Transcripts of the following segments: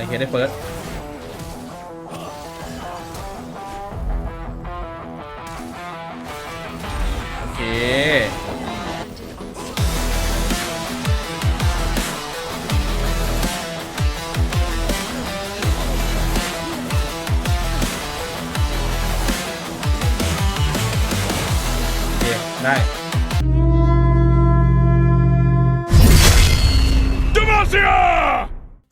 ไอเคได้เฟิร์สโอเคโอเค ได้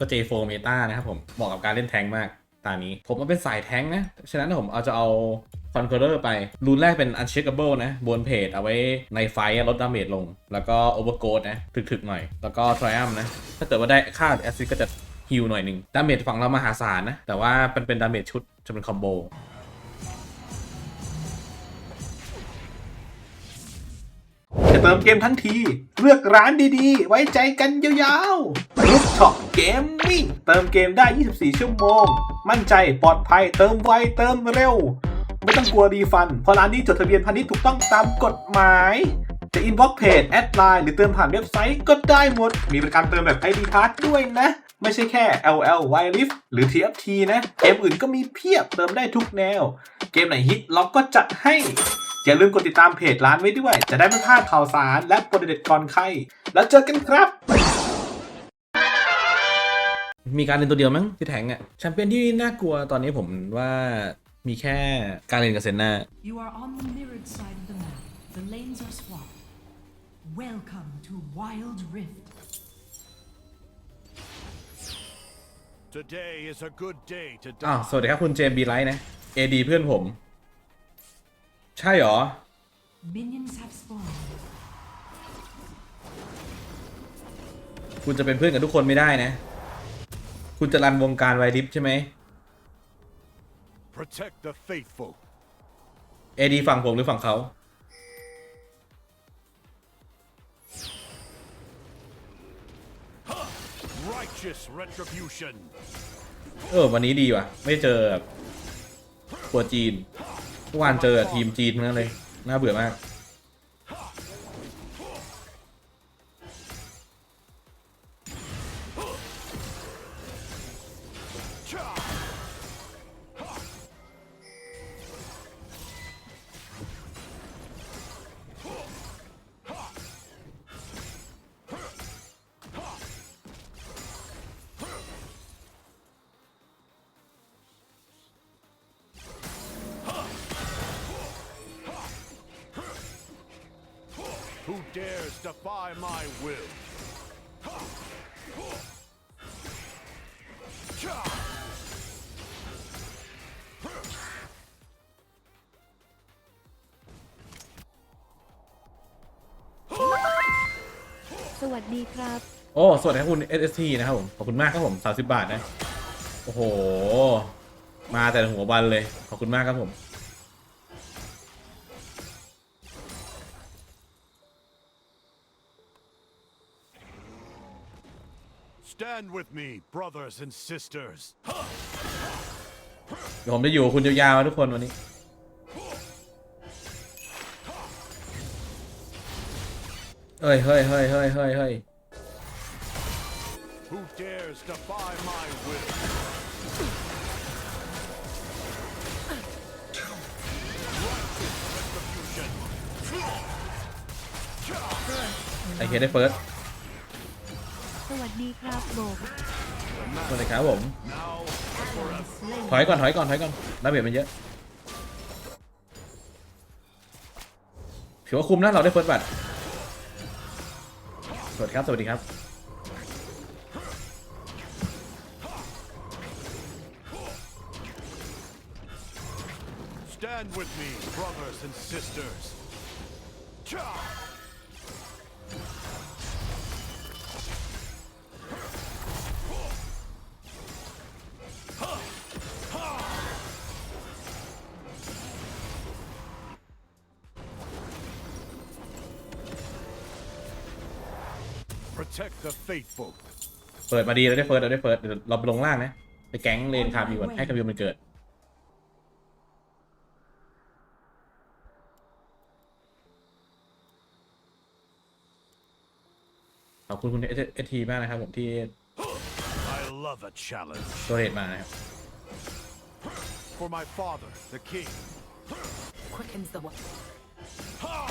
ก็ J4 เมตานะครับผมเหมาะกับการเล่นแทงมากตานี้ ผมมันเป็นสายแทงนะ ฉะนั้นผมเอาจะเอาคอนเคอร์เรอร์ไป รูนแรกเป็น Uncheckable นะ บนเพจเอาไว้ในไฟลดดาเมจลง แล้วก็ Overgrowth นะ ถึกๆหน่อย แล้วก็ Triumph นะ ถ้าเกิดว่าได้ค่าแอซิดก็จะฮิลหน่อยหนึ่งดาเมจฝั่งเรามหาศาลนะ แต่ว่าเป็นเป็นดาเมจชุดจะเป็นคอมโบจะเติมเกมทั้งที เลือกร้านดีๆ ไว้ใจกันยาวๆ รูปช็อปเกมมิ่งเติมเกมได้ 24 ชั่วโมง มั่นใจปลอดภัยเติมไว เติมเร็ว ไม่ต้องกลัวรีฟัน เพราะร้านนี้จดทะเบียนพาณิชย์ถูกต้องตามกฎหมาย จะอินบ็อกเพจแอดไลน์หรือเติมผ่านเว็บไซต์ก็ได้หมด มีบริการเติมแบบ ID Card ด้วยนะ ไม่ใช่แค่ LL w i l i f หรือ TFT นะเกมอื่นก็มีเพียบเติมได้ทุกแนว เกมไหนฮิตเราก็จัดให้อย่าลืมกดติดตามเพจร้านไว้ด้วย จะได้ไม่พลาดข่าวสารและโปรเด็ดก่อนใคร แล้วเจอกันครับ มีการเล่นตัวเดียวมั้งที่แทงอะแชมเปี้ยนที่น่ากลัวตอนนี้ผมว่ามีแค่การเล่นกับเซนนา You are on the mirrored side of the map. The lanes are swapped. Welcome to Wild Rift. Today is a good day to อ้าว die. สวัสดีครับคุณเจมส์บีไลท์นะ AD เพื่อนผม ใช่เหรอ Minions have spawned. คุณจะเป็นเพื่อนกับทุกคนไม่ได้นะ คุณจะรันวงการไวริฟใช่ไหม Protect the faithful. AD ฝั่งผมหรือฝั่งเขา Righteous retribution. เออ วันนี้ดีว่ะ ไม่เจอแบบตัวจีนเมื่อวานเจอทีมจีนทั้งนั้นเลย น่าเบื่อมาก defy my will? Cha! สวัสดีครับ โอ้ สวัสดีครับคุณ SST นะครับผม ขอบคุณมากครับผม 30 บาทนะ โอ้โห มาแต่หัววันเลย ขอบคุณมากครับผม Stand with me, brothers and sisters. เดี๋ยวผมจะอยู่กับคุณยาวๆทุกคนวันนี้ เฮ้ยเฮ้ยเฮ้ยเฮ้ยเฮ้ยเฮ้ย Who dares defy my will? Retribution. ไอเคได้เฟิร์ส สวัสดีครับโบกสวัสดีครับผม Now and forever. ถอยก่อน ถอยก่อน ถอยก่อนดาเมจมันเยอะถือว่าคุ้มนะเราได้เฟิร์สบัตรสวัสดีครับ สวัสดีครับ Stand with me, brothers and sisters. Cha! The faithful. เปิดมาดีเราได้เฟิร์สเราได้เฟิร์สเดี๋ยวเราไปลงล่างนะไปแก๊งเลนคาร์บิวก่อนให้คาร์บิวมันเกิด ขอบคุณคุณเอทีมากนะครับผมที่ I love a challenge. ตัวเรดมานะครับ For my father, the king. Quickens the work. Find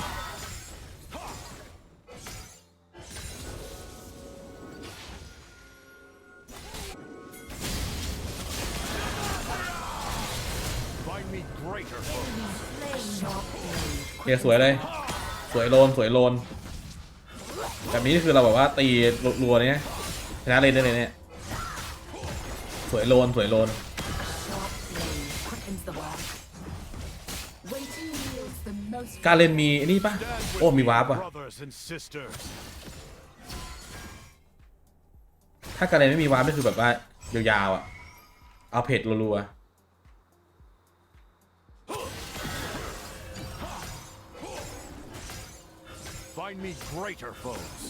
me greater foes. โอเคสวยเลย สวยโลนสวยโลนแบบนี้คือเราแบบว่าตีรัวๆเนี่ยชนะเลยได้เลยเนี่ยสวยโลนสวยโลนการเล่นมีนี่ปะโอ้มีวาร์ปว่ะถ้าการเล่นไม่มีวาร์ปนี่คือแบบว่ายาวๆอะเอาเพจรัว Find me greater foes.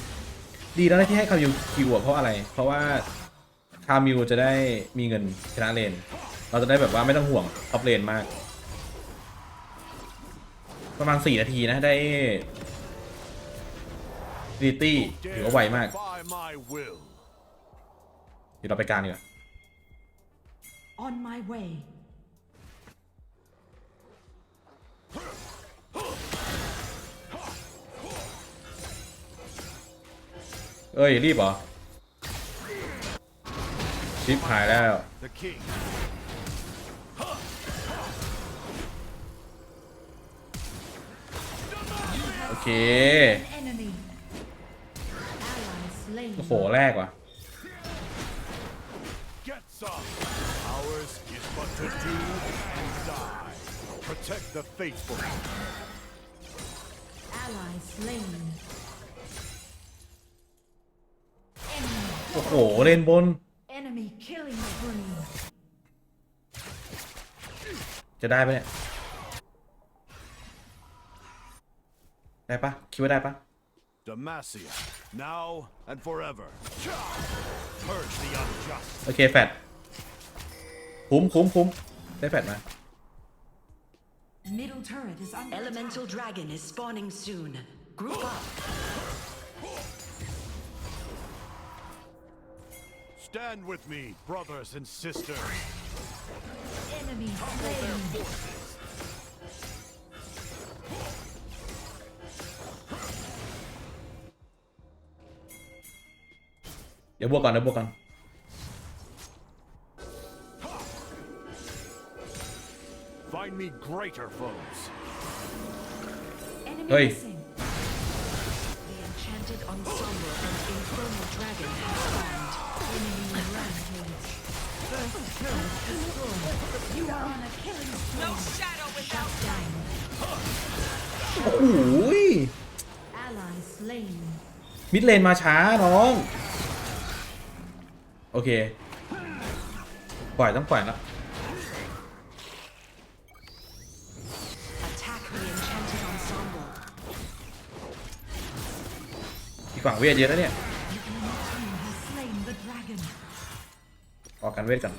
ๆดีแล้วนะที่ให้คามิวคิวอะเพราะอะไร เพราะว่าคามิวจะได้มีเงินชนะเลน เราจะได้แบบว่าไม่ต้องห่วงท็อปเลนมาก ประมาณ 4 นาทีนะได้ดีตี้ถือว่าไวมาก defy my will. เดี๋ยวเราไปกลางดีกว่า on my way. เอ้ย รีบเหรอ ชิปหายแล้ว The king. โอเค Enemy. Ally slain. โอ้โห แรกว่ะ Get some. Ours is but to do and die. Protect the faithful. หเลนบน Enemy killing spree. จะได้ปะเนี่ย ได้ปะคิดว่าได้ปะ Demacia, now and forever. Purge the unjust. โอเคแฟดคุ้มคุ้มคุ้มได้แฟดมา Middle turret is under Elemental dragon is spawning soon. Group up. Stand with me, brothers and sisters. Enemy slain. Để เดี๋ยวบวกก่อนเดี๋ยวบวกก่อน Find me greater foes. Enemy Hey. missing. The enchanted ensemble and infernal dragon have โอ้โหมิดเลนมาช้าน้อง โอเค ปล่อยต้องปล่อยแล้วอีกฝั่งเวทเยอะแล้วเนี่ย ออกกันเวทก่อน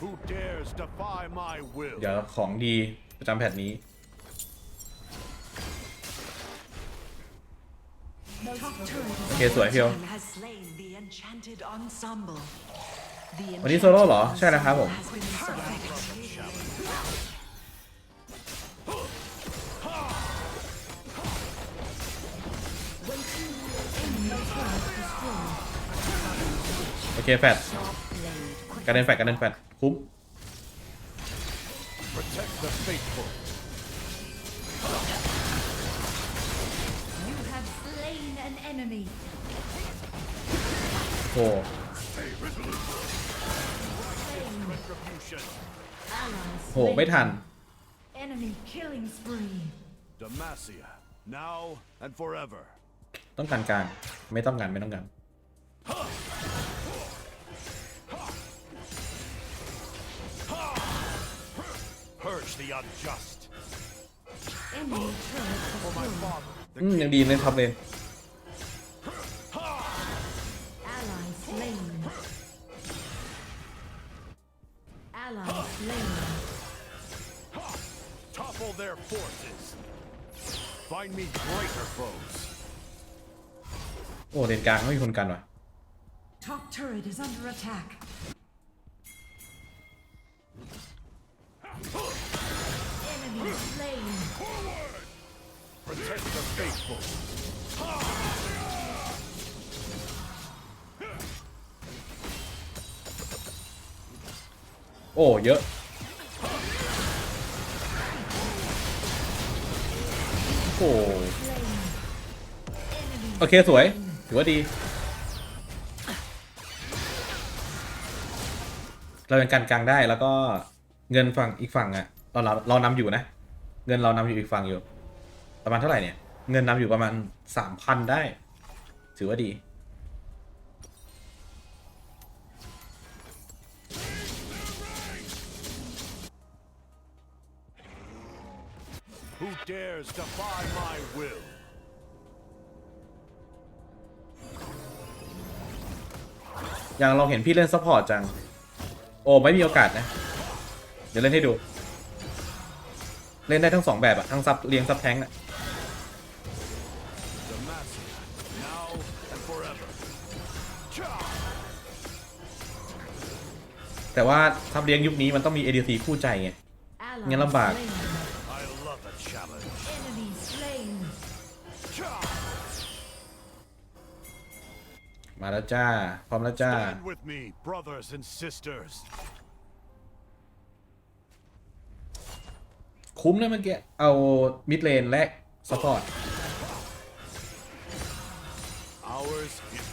Who dares defy my will? เดี๋ยวของดีประจำแพทนี้ Top turret is โอเคสวยเพียว Team has slain the enchanted ensemble. The วันนี้โซโล่เหรอ ใช่แล้วครับผม has been selected. enemy turret destroyed. โอเคแฟด การเดินแฟดการเดินแฟดคุ้ม Protect the faithful. You have slain an enemy. โอ้ Retribution. Ally โห slain. ไม่ทัน Enemy killing spree. Demacia, now and forever. ต้องการกลางไม่ต้องการไม่ต้องการ Purge the unjust. Enemy turret For my destroyed. father, the อืมยังดีในท็อปเลน Ally slain. Ally slain. topple their forces. Find me greater foes. โอ้เลนกลางไม่มีคนกันว่ะ Top turret is under attack. โอ้ เยอะ โอ้ โอเค สวย ถือว่าดี เราเป็นการกลางได้แล้วก็เงินฝั่งอีกฝั่งอะเราเราเรานำอยู่นะ เงินเรานำอยู่อีกฝั่งอยู่ ประมาณเท่าไหร่เนี่ย เงินนำอยู่ประมาณสามพันได้ ถือว่าดี Who dares defy my will? อย่างเราเห็นพี่เล่นซัพพอร์ตจัง โอ้ ไม่มีโอกาสนะ เดี๋ยวเล่นให้ดู เล่นได้ทั้งสองแบบอะทั้งซับเลี้ยงซับแทงค์อะ แต่ว่าซับเลี้ยงยุคนี้มันต้องมี ADC คู่ใจไง Ally Nghe lắm bà. slain. I love a challenge. Enemy slain. มาแล้วจ้า พร้อมแล้วจ้า Stand with me, brothers and sisters. คุ้มนะเมื่อกี้ เอามิดเลนแลกซัพพอร์ต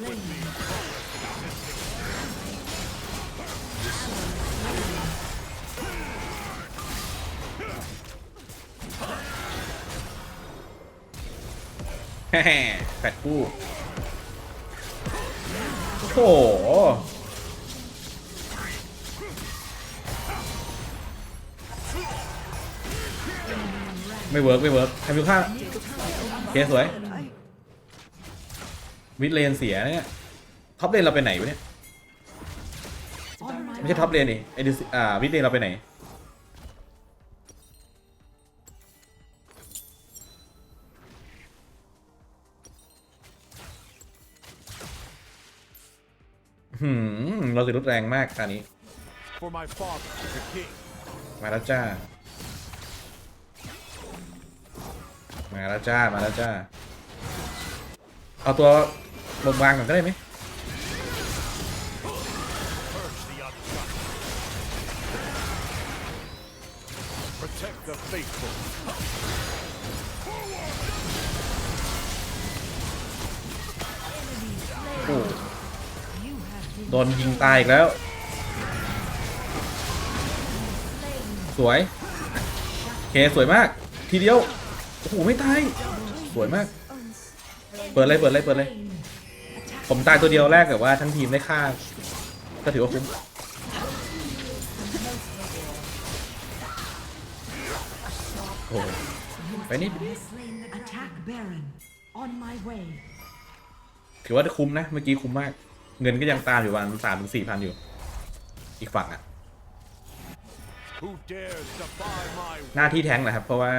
แฮ่แปดคู่โอ้โหไม่เวิร์กไม่เวิร์กทำอยู่ข้างเคสวย มิดเลนเสียเนี่ยท็อปเลนเราไปไหนวะเนี่ย On my ไม่ใช่ท็อปเลนนี่ไอ้ดิสอ่ามิดเลนเราไปไหนหืมเราจะรุดแรงมากตอนนี้ For my father, the king. มาแล้วจ้า มาแล้วจ้า มาแล้วจ้า เอาตัว บงบางก่อนก็ได้ไหมโอ้โดนยิงตายอีกแล้ว สวยเคสวยมาก ทีเดียว โอ้โห ไม่ตาย สวยมาก เปิดเลย เปิดเลย เปิดเลย ผมตายตัวเดียวแรกแต่ว่าทั้งทีมได้ฆ่าก็ถือว่าคุ้มโอ้โหไปนี่ถือว่าคุ้มนะ เมื่อกี้คุ้มมาก เงินก็ยังตามอยู่ประมาณสามถึงสี่พันอยู่ อีกฝั่งอะหน้าที่แท้งนะครับ เพราะว่า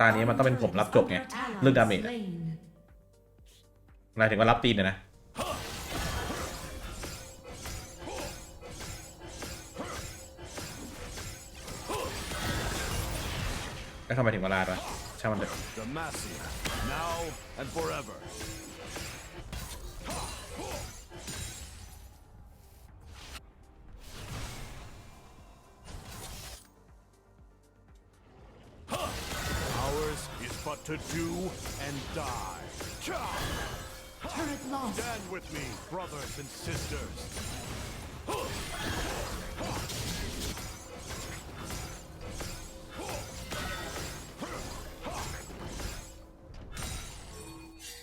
ตานี้มันต้องเป็นผมรับจบไงเรื่องดาเมจอะ Slain. หมายถึงว่ารับตีนนะ แล้วทำไมถึงมาลาดวะช่างมันเถอะ Demacia, now and forever.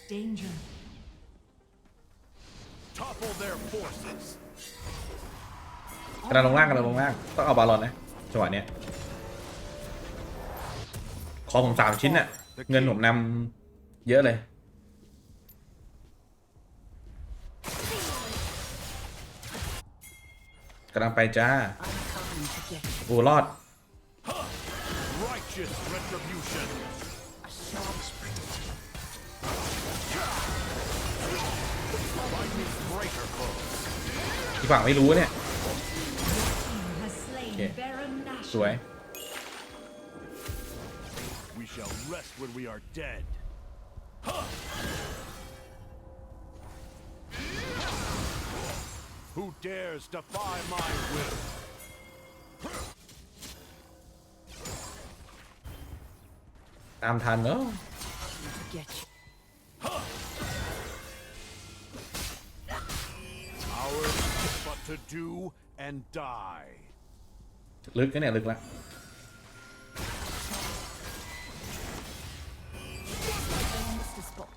Danger. Topple their forces. กระดานลงล่างกระดานลงล่างต้องเอาบาลอนนะจังหวะเนี้ยขอผมสามชิ้นน่ะเงินผมนำเยอะเลย กำลังไปจ้า โอ้รอด ที่ฝั่งไม่รู้เนี่ย Has slain Okay. Baron Nashor. สวย We shall rest when we are dead. Who dares defy my will? ตามทันเนอะ to do and die. ลึกนะเนี่ยลึกละ Missed a spot.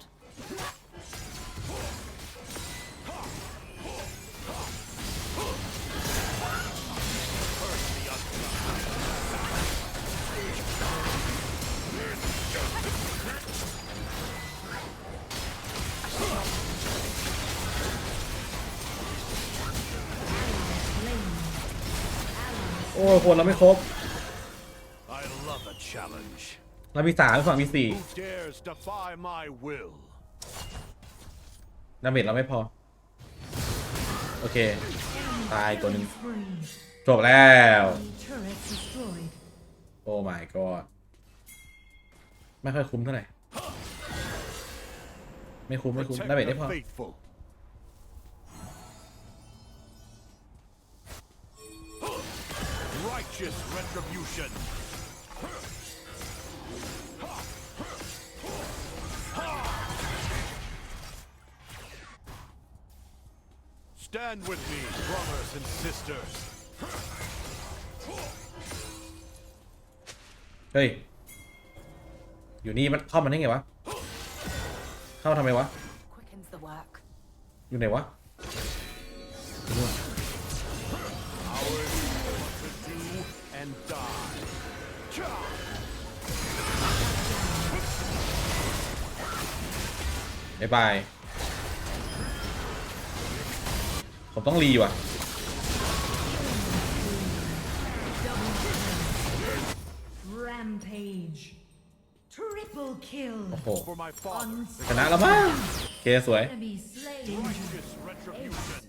โอ้คนเราไม่ครบ I love a challenge. เรามีสามฝั่งมีสี่ Who dares defy my will? ดาเมจเราไม่พอ โอเค ตายตัวหนึ่ง Free. จบแล้ว Turret destroyed. โอ้ my god ไม่ค่อยคุ้มเท่าไหร่ ไม่คุ้ม ไม่คุ้ม Protect ดาเมจได้ the พอ faithful. Righteous retribution. Stand with me, brothers and sisters. เฮ้ย อยู่นี่มันเข้ามาได้ไงวะ เข้ามาทำไมวะ Quickens the work. อยู่ไหนวะ บ๊ายบาย ผมต้องรีว่ะ Rampage. Triple kill. โอ้โห For my father, ชนะแล้วมั้งโอเคสวย Enemy slain. righteous retribution.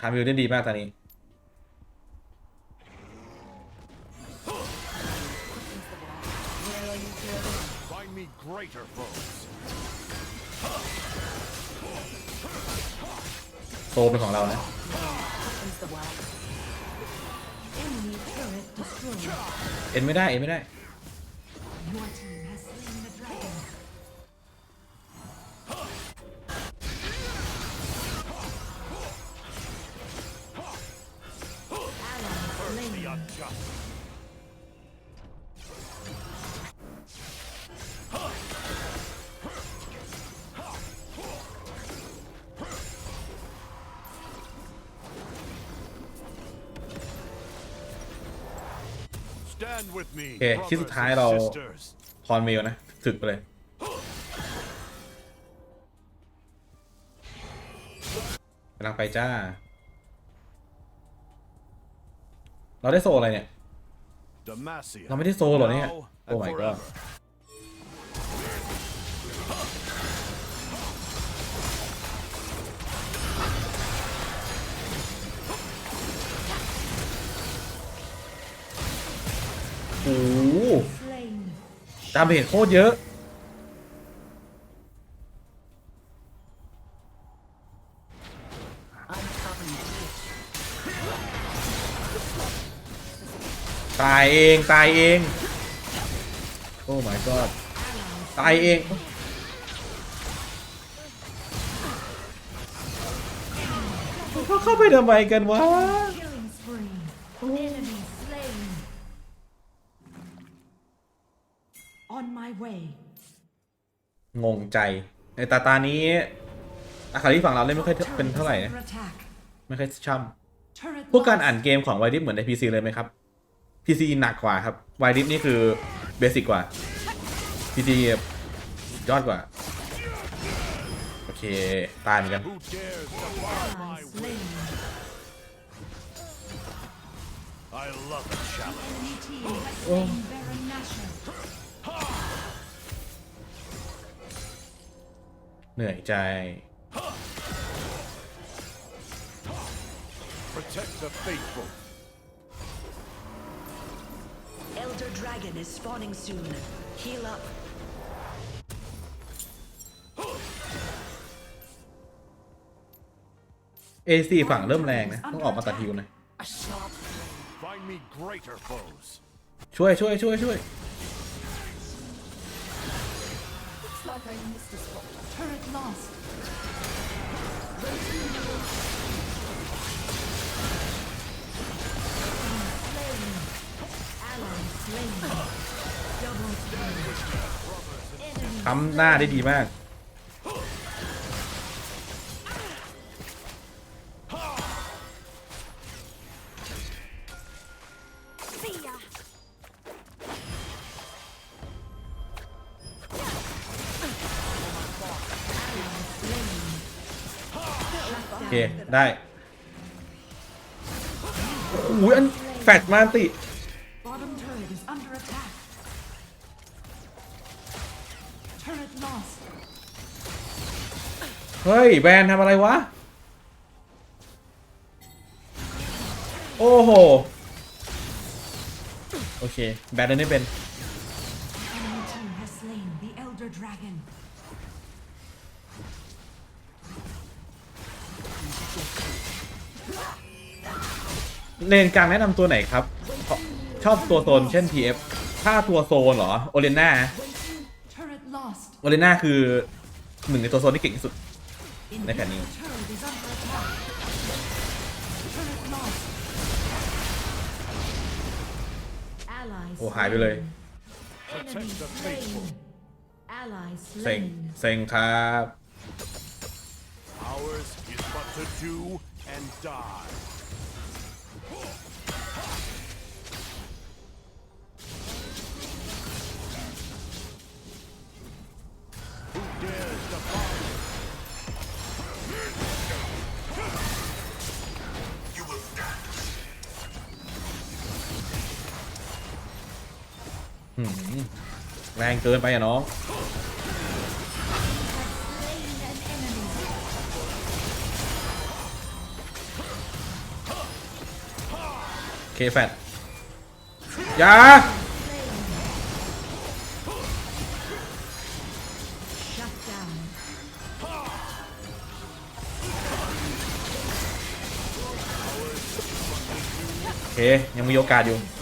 คาร์มิวได้ดีมากตอนนี้ me greater foes. โซเป็นของเรานะ Quickens the work. Enemy turret destroyed. เอ็นไม่ได้ เอ็นไม่ได้ Your team โอเคชิ้นสุด brothers ท้าย and เรา sisters. พรเมลนะถึกไปเลยกำลังไปจ้า เราได้โซอะไรเนี่ย Demacia. เราไม่ได้โซเหรอเนี่ย now โอ้ and my god หดาเมจโคตรเยอะ ตายเองตายเอง โอ้ my god ตายเองเขาเข้าไปทำไมกันวะ On my way. งงใจ ในตาตานี้ อาคาริฝั่งเราเล่นไม่ค่อยเป็นเท่าไหร่นะ Under attack. ไม่ค่อยช่ำ Turret พวกการ lost. อ่านเกมของไวดิฟเหมือนใน PC เลยไหมครับ PC หนักกว่าครับไวดิฟนี่คือเบสิกกว่า PC ยอดกว่า โอเค ตายเหมือนกัน Who dares defy my will? Slain. I love a challenge. Enemy team has slain Baron Nashor. เหนื่อยใจ Protect the faithful. Elder Dragon is spawning soon. Heal up. เอซีฝั่งเริ่มแรงนะ ต้องออกมาตัดฮิวหนะ A sharp Find me greater foes. ช่วยช่วยช่วยช่วย Turret lost. Slain. Ally slain. Double kill. Enemy ทำหน้าได้ดีมาก ได้โอ้ยอันแฟดมาติ Bottom turret is under attack. Turret lost. เฮ้ย แบรนด์ทำอะไรวะ โอ้โห โอเค แบรนด์อันนี้เป็น เลนกลางแนะนำตัวไหนครับ ชอบตัวโซนเช่น TF ถ้าตัวโซนเหรอโอเลน่าโอเลน่าคือหนึ่งในตัวโซนที่เก่งที่สุดในแผนนี้โอ้หายไปเลยเซ็งเซ็งครับ แรงเกินไปอะน้องเคแฟดอยาโอเค ยังมีโอกาสอยู่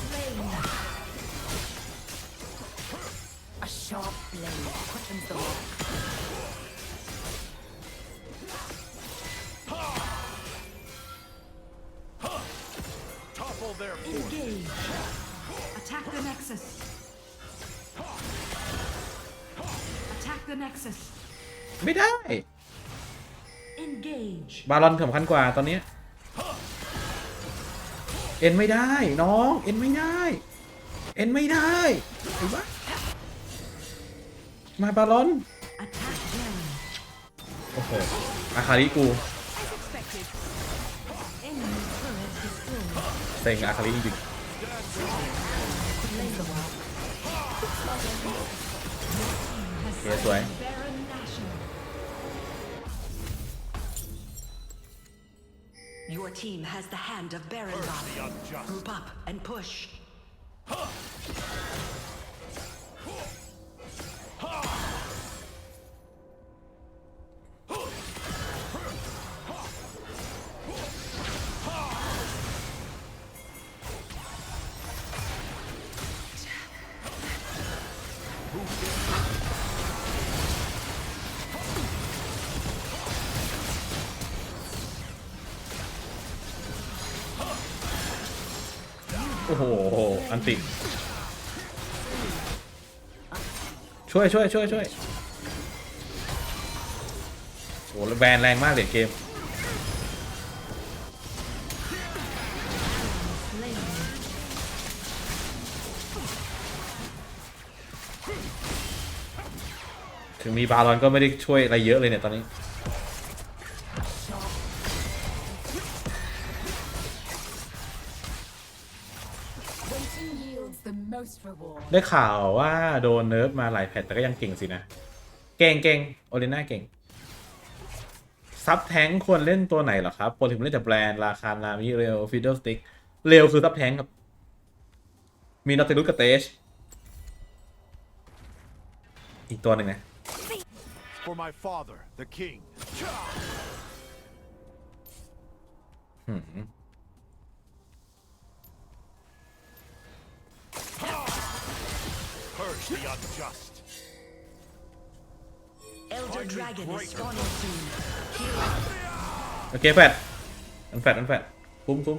บาลอนสำคัญกว่าตอนนี้ เอ็นไม่ได้น้อง เอ็นไม่ได้ เอ็นไม่ได้ไอ้บ้ามาบาลอนโอ้โหอาคาริกูเซ็งอาคาริจริงโอเคสวย Your team has the hand of Baron The Nashor. unjust. Group up and push. Ồ, ช่วยช่วยช่วยช่วยโอ้แบนแรงมากเลยเกม ถึงมีบาลอนก็ไม่ได้ช่วยอะไรเยอะเลยเนี่ยตอนนี้ ได้ข่าวว่าโดนเนิร์ฟมาหลายแพทแต่ก็ยังเก่งสินะ เก่งเก่งโอเลน่าเก่ง ซับแท้งควรเล่นตัวไหนเหรอครับปกติผมเล่นแต่แบรนด์ ราคานามิเรลฟิดเดิลสติ๊กเร็วคือซับแท้งครับ มีนอตติลุสกับเตชอีกตัวหนึ่งนะ For my father, the king. หืม Purge the unjust. Elder Find me Dragon is greater. spawning soon. โอเคแฟดอันแฟดอันแฟดคุ้มคุ้ม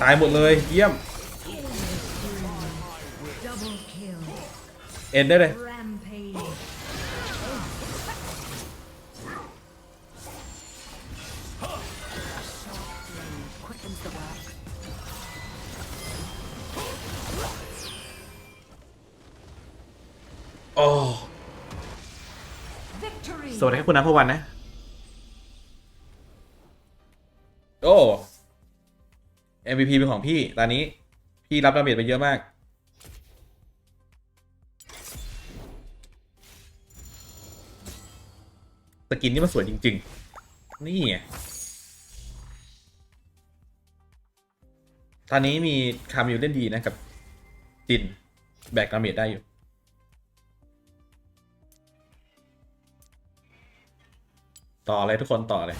ตายหมดเลยเยี่ยม Double kill. เอ็นได้เลย Rampage. Quickens the work. โอ้ Victory. สวัสดีครับคุณน้ำพวันนะ MVP เป็นของพี่ตอนนี้ พี่รับดาเมจไปเยอะมาก สกินนี่มันสวยจริง ๆ นี่ไงตอนนี้มีคามิวเล่นดีนะกับ จิน แบกดาเมจได้อยู่ต่อเลยทุกคนต่อเลย